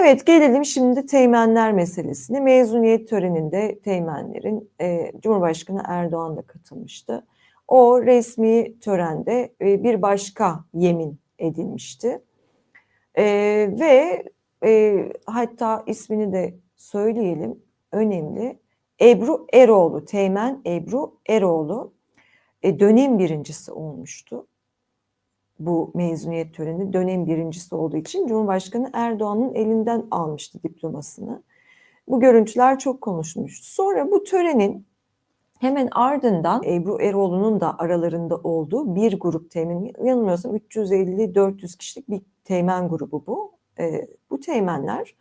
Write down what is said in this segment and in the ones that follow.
Evet gelelim şimdi teğmenler meselesine. Mezuniyet töreninde teğmenlerin e, Cumhurbaşkanı Erdoğan da katılmıştı. O resmi törende e, bir başka yemin edilmişti. E, ve e, hatta ismini de söyleyelim önemli. Ebru Eroğlu, Teğmen Ebru Eroğlu e, dönem birincisi olmuştu bu mezuniyet töreni dönem birincisi olduğu için Cumhurbaşkanı Erdoğan'ın elinden almıştı diplomasını. Bu görüntüler çok konuşulmuştu. Sonra bu törenin hemen ardından Ebru Eroğlu'nun da aralarında olduğu bir grup teğmen, yanılmıyorsam 350-400 kişilik bir teğmen grubu bu. E, bu teğmenler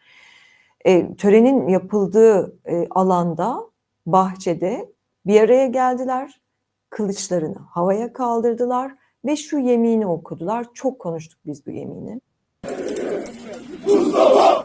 e, törenin yapıldığı e, alanda, bahçede bir araya geldiler. Kılıçlarını havaya kaldırdılar ve şu yemini okudular. Çok konuştuk biz bu yemini. Mustafa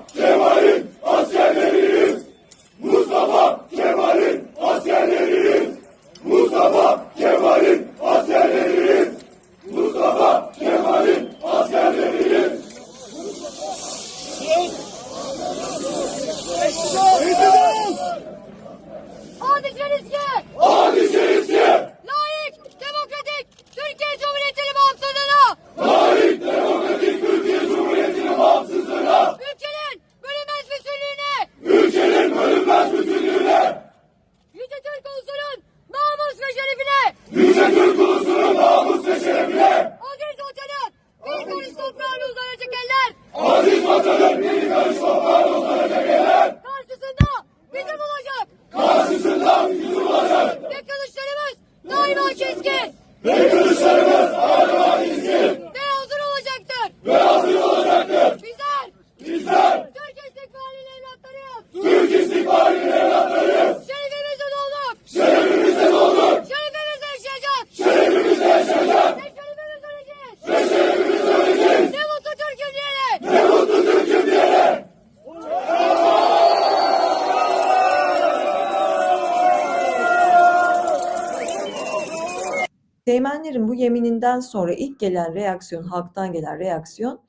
Teğmenlerin bu yemininden sonra ilk gelen reaksiyon, halktan gelen reaksiyon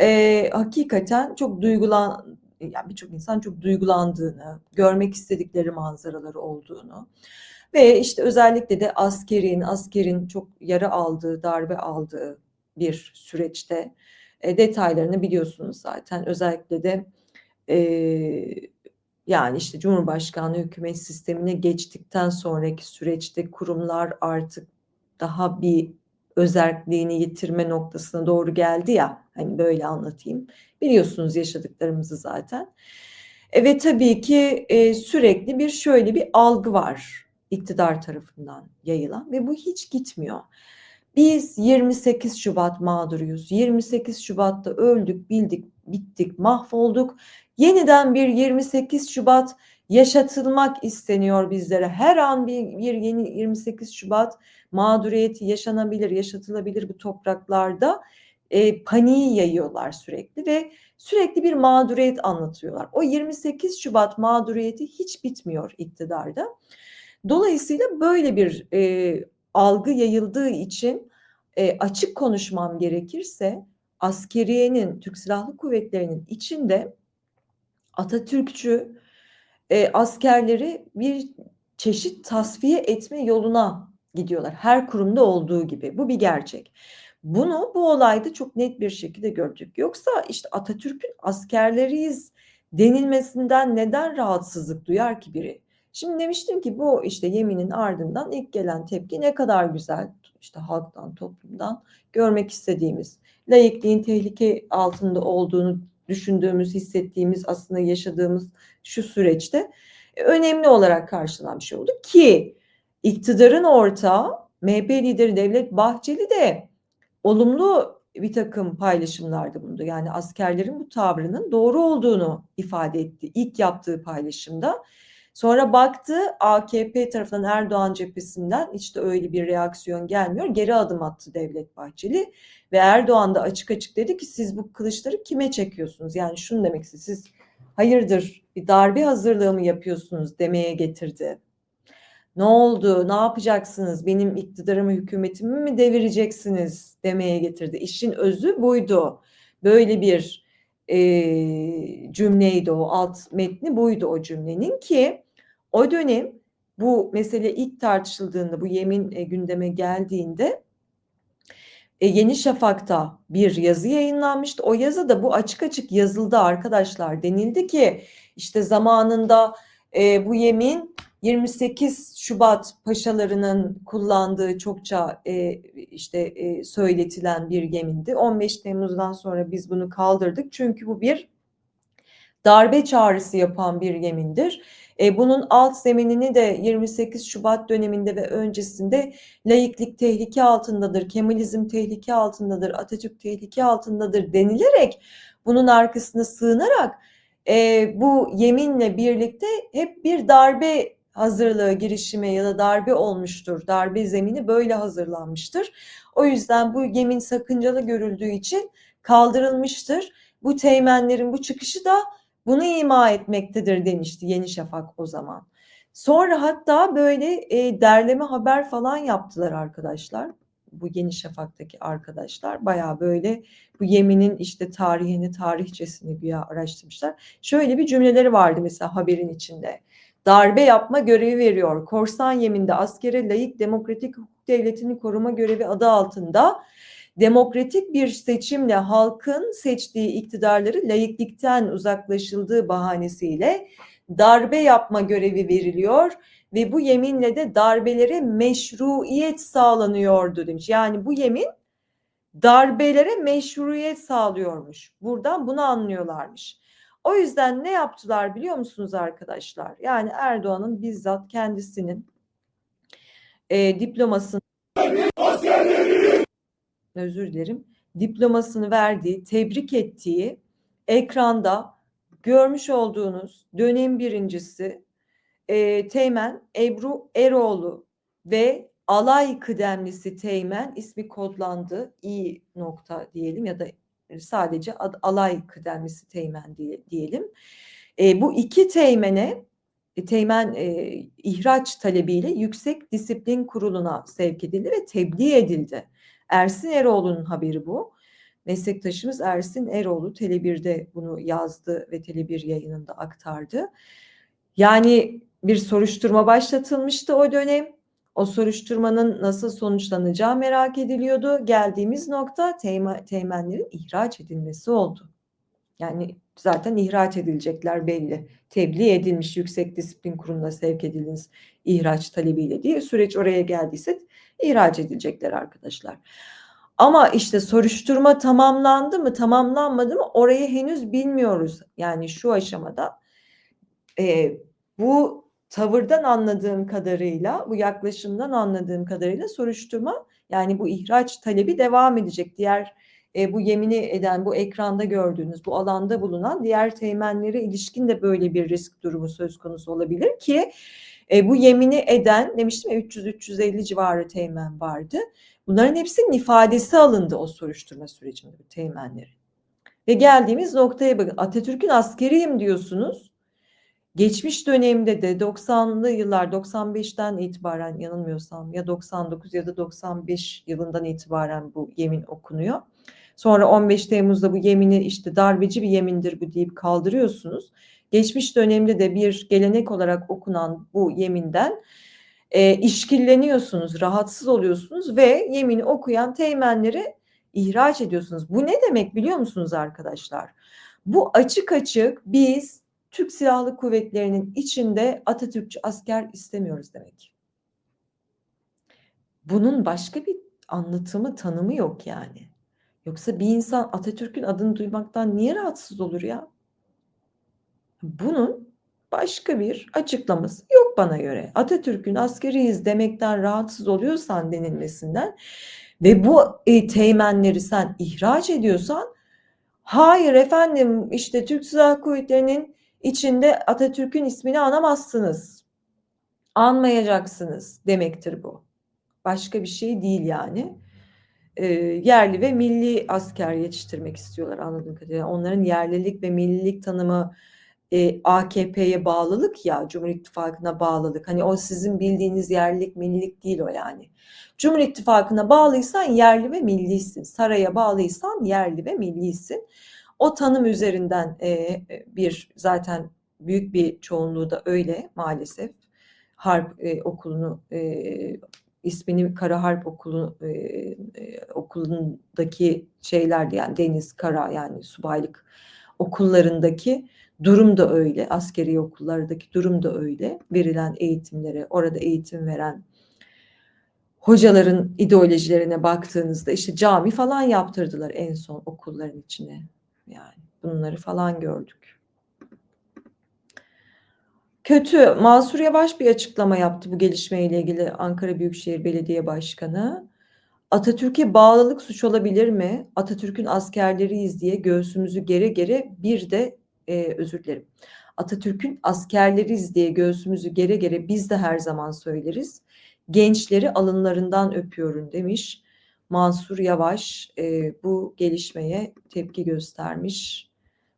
e, hakikaten çok duygulan, yani birçok insan çok duygulandığını, görmek istedikleri manzaraları olduğunu ve işte özellikle de askerin, askerin çok yara aldığı, darbe aldığı bir süreçte e, detaylarını biliyorsunuz zaten. Özellikle de e, yani işte Cumhurbaşkanlığı hükümet sistemine geçtikten sonraki süreçte kurumlar artık daha bir özerkliğini yitirme noktasına doğru geldi ya hani böyle anlatayım. Biliyorsunuz yaşadıklarımızı zaten. E, ve tabii ki e, sürekli bir şöyle bir algı var iktidar tarafından yayılan ve bu hiç gitmiyor. Biz 28 Şubat mağduruyuz. 28 Şubat'ta öldük, bildik, bittik, mahvolduk. Yeniden bir 28 Şubat yaşatılmak isteniyor bizlere. Her an bir, bir yeni 28 Şubat mağduriyeti yaşanabilir, yaşatılabilir bu topraklarda. E, paniği yayıyorlar sürekli ve sürekli bir mağduriyet anlatıyorlar. O 28 Şubat mağduriyeti hiç bitmiyor iktidarda. Dolayısıyla böyle bir e, algı yayıldığı için e, açık konuşmam gerekirse askeriyenin, Türk Silahlı Kuvvetleri'nin içinde Atatürkçü e, askerleri bir çeşit tasfiye etme yoluna gidiyorlar. Her kurumda olduğu gibi. Bu bir gerçek. Bunu bu olayda çok net bir şekilde gördük. Yoksa işte Atatürk'ün askerleriyiz denilmesinden neden rahatsızlık duyar ki biri? Şimdi demiştim ki bu işte yeminin ardından ilk gelen tepki ne kadar güzel işte halktan, toplumdan görmek istediğimiz, layıklığın tehlike altında olduğunu düşündüğümüz, hissettiğimiz, aslında yaşadığımız şu süreçte e, önemli olarak karşılanan bir şey oldu ki iktidarın ortağı MHP lideri Devlet Bahçeli de olumlu bir takım paylaşımlarda bulundu. Yani askerlerin bu tavrının doğru olduğunu ifade etti ilk yaptığı paylaşımda. Sonra baktı AKP tarafından Erdoğan cephesinden işte öyle bir reaksiyon gelmiyor. Geri adım attı Devlet Bahçeli ve Erdoğan da açık açık dedi ki siz bu kılıçları kime çekiyorsunuz? Yani şunu demek istiyor. Siz hayırdır bir darbe hazırlığı mı yapıyorsunuz demeye getirdi. Ne oldu? Ne yapacaksınız? Benim iktidarımı, hükümetimi mi devireceksiniz demeye getirdi. İşin özü buydu. Böyle bir e, cümleydi o alt metni buydu o cümlenin ki o dönem bu mesele ilk tartışıldığında bu yemin e, gündeme geldiğinde e, Yeni Şafak'ta bir yazı yayınlanmıştı. O yazı da bu açık açık yazıldı arkadaşlar. Denildi ki işte zamanında e, bu yemin 28 Şubat paşalarının kullandığı çokça e, işte e, söyletilen bir yemindi. 15 Temmuz'dan sonra biz bunu kaldırdık. Çünkü bu bir darbe çağrısı yapan bir yemindir. E, bunun alt zeminini de 28 Şubat döneminde ve öncesinde laiklik tehlike altındadır, Kemalizm tehlike altındadır, Atatürk tehlike altındadır denilerek bunun arkasına sığınarak e, bu yeminle birlikte hep bir darbe hazırlığı girişimi ya da darbe olmuştur. Darbe zemini böyle hazırlanmıştır. O yüzden bu yemin sakıncalı görüldüğü için kaldırılmıştır. Bu teğmenlerin bu çıkışı da bunu ima etmektedir demişti Yeni Şafak o zaman. Sonra hatta böyle e, derleme haber falan yaptılar arkadaşlar. Bu Yeni Şafak'taki arkadaşlar bayağı böyle bu yeminin işte tarihini, tarihçesini güya araştırmışlar. Şöyle bir cümleleri vardı mesela haberin içinde. Darbe yapma görevi veriyor. Korsan yeminde askere layık demokratik hukuk devletini koruma görevi adı altında demokratik bir seçimle halkın seçtiği iktidarları laiklikten uzaklaşıldığı bahanesiyle darbe yapma görevi veriliyor ve bu yeminle de darbelere meşruiyet sağlanıyordu demiş. Yani bu yemin darbelere meşruiyet sağlıyormuş. Buradan bunu anlıyorlarmış. O yüzden ne yaptılar biliyor musunuz arkadaşlar? Yani Erdoğan'ın bizzat kendisinin e, diplomasını özür dilerim diplomasını verdiği, tebrik ettiği ekranda görmüş olduğunuz dönem birincisi e, Teğmen Ebru Eroğlu ve alay kıdemlisi Teğmen ismi kodlandı. İ nokta diyelim ya da sadece ad, alay kıdemlisi Teğmen diye, diyelim. E, bu iki Teğmen'e e, Teğmen e, ihraç talebiyle Yüksek Disiplin Kurulu'na sevk edildi ve tebliğ edildi. Ersin Eroğlu'nun haberi bu. Meslektaşımız Ersin Eroğlu Tele1'de bunu yazdı ve Tele1 yayınında aktardı. Yani bir soruşturma başlatılmıştı o dönem. O soruşturmanın nasıl sonuçlanacağı merak ediliyordu. Geldiğimiz nokta teğmen, teğmenlerin ihraç edilmesi oldu. Yani zaten ihraç edilecekler belli. Tebliğ edilmiş Yüksek Disiplin Kurulu'na sevk ediliniz ihraç talebiyle diye süreç oraya geldiyse ihraç edilecekler arkadaşlar. Ama işte soruşturma tamamlandı mı tamamlanmadı mı orayı henüz bilmiyoruz. Yani şu aşamada e, bu tavırdan anladığım kadarıyla bu yaklaşımdan anladığım kadarıyla soruşturma yani bu ihraç talebi devam edecek. Diğer e, bu yemini eden bu ekranda gördüğünüz bu alanda bulunan diğer teğmenlere ilişkin de böyle bir risk durumu söz konusu olabilir ki e, bu yemini eden demiştim ya 300-350 civarı teğmen vardı. Bunların hepsinin ifadesi alındı o soruşturma sürecinde bu teğmenlerin. Ve geldiğimiz noktaya bakın Atatürk'ün askeriyim diyorsunuz. Geçmiş dönemde de 90'lı yıllar 95'ten itibaren yanılmıyorsam ya 99 ya da 95 yılından itibaren bu yemin okunuyor. Sonra 15 Temmuz'da bu yemini işte darbeci bir yemindir bu deyip kaldırıyorsunuz. Geçmiş dönemde de bir gelenek olarak okunan bu yeminden e, işkilleniyorsunuz, rahatsız oluyorsunuz ve yemini okuyan teğmenleri ihraç ediyorsunuz. Bu ne demek biliyor musunuz arkadaşlar? Bu açık açık biz Türk Silahlı Kuvvetleri'nin içinde Atatürkçü asker istemiyoruz demek. Bunun başka bir anlatımı, tanımı yok yani. Yoksa bir insan Atatürk'ün adını duymaktan niye rahatsız olur ya? Bunun başka bir açıklaması yok bana göre. Atatürk'ün askeriyiz demekten rahatsız oluyorsan denilmesinden ve bu e, teğmenleri sen ihraç ediyorsan hayır efendim işte Türk Silahlı Kuvvetleri'nin içinde Atatürk'ün ismini anamazsınız. Anmayacaksınız demektir bu. Başka bir şey değil yani. E, yerli ve milli asker yetiştirmek istiyorlar anladığım kadarıyla. Onların yerlilik ve millilik tanımı e, AKP'ye bağlılık ya Cumhur İttifakı'na bağlılık. Hani o sizin bildiğiniz yerlilik millilik değil o yani. Cumhur İttifakı'na bağlıysan yerli ve millisin. Saraya bağlıysan yerli ve millisin. O tanım üzerinden e, bir zaten büyük bir çoğunluğu da öyle maalesef. Harp e, okulunu e, ismini Kara Harp Okulu e, e, okulundaki şeylerdi yani deniz, kara yani subaylık okullarındaki durum da öyle. Askeri okullardaki durum da öyle. Verilen eğitimlere, orada eğitim veren hocaların ideolojilerine baktığınızda işte cami falan yaptırdılar en son okulların içine. Yani bunları falan gördük. Kötü. Mansur Yavaş bir açıklama yaptı bu gelişmeyle ilgili Ankara Büyükşehir Belediye Başkanı. Atatürk'e bağlılık suç olabilir mi? Atatürk'ün askerleriyiz diye göğsümüzü gere gere bir de e, özür dilerim. Atatürk'ün askerleriyiz diye göğsümüzü gere gere biz de her zaman söyleriz. Gençleri alınlarından öpüyorum demiş. Mansur Yavaş e, bu gelişmeye tepki göstermiş.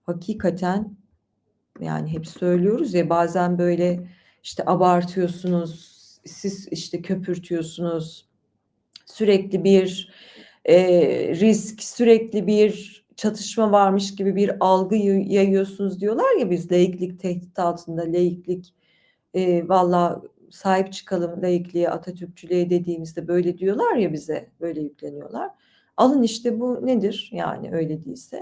Hakikaten yani hep söylüyoruz ya bazen böyle işte abartıyorsunuz, siz işte köpürtüyorsunuz. Sürekli bir e, risk, sürekli bir çatışma varmış gibi bir algı yayıyorsunuz diyorlar ya biz laiklik tehdit altında, laiklik e, valla sahip çıkalım laikliğe, Atatürkçülüğe dediğimizde böyle diyorlar ya bize, böyle yükleniyorlar. Alın işte bu nedir yani öyle değilse.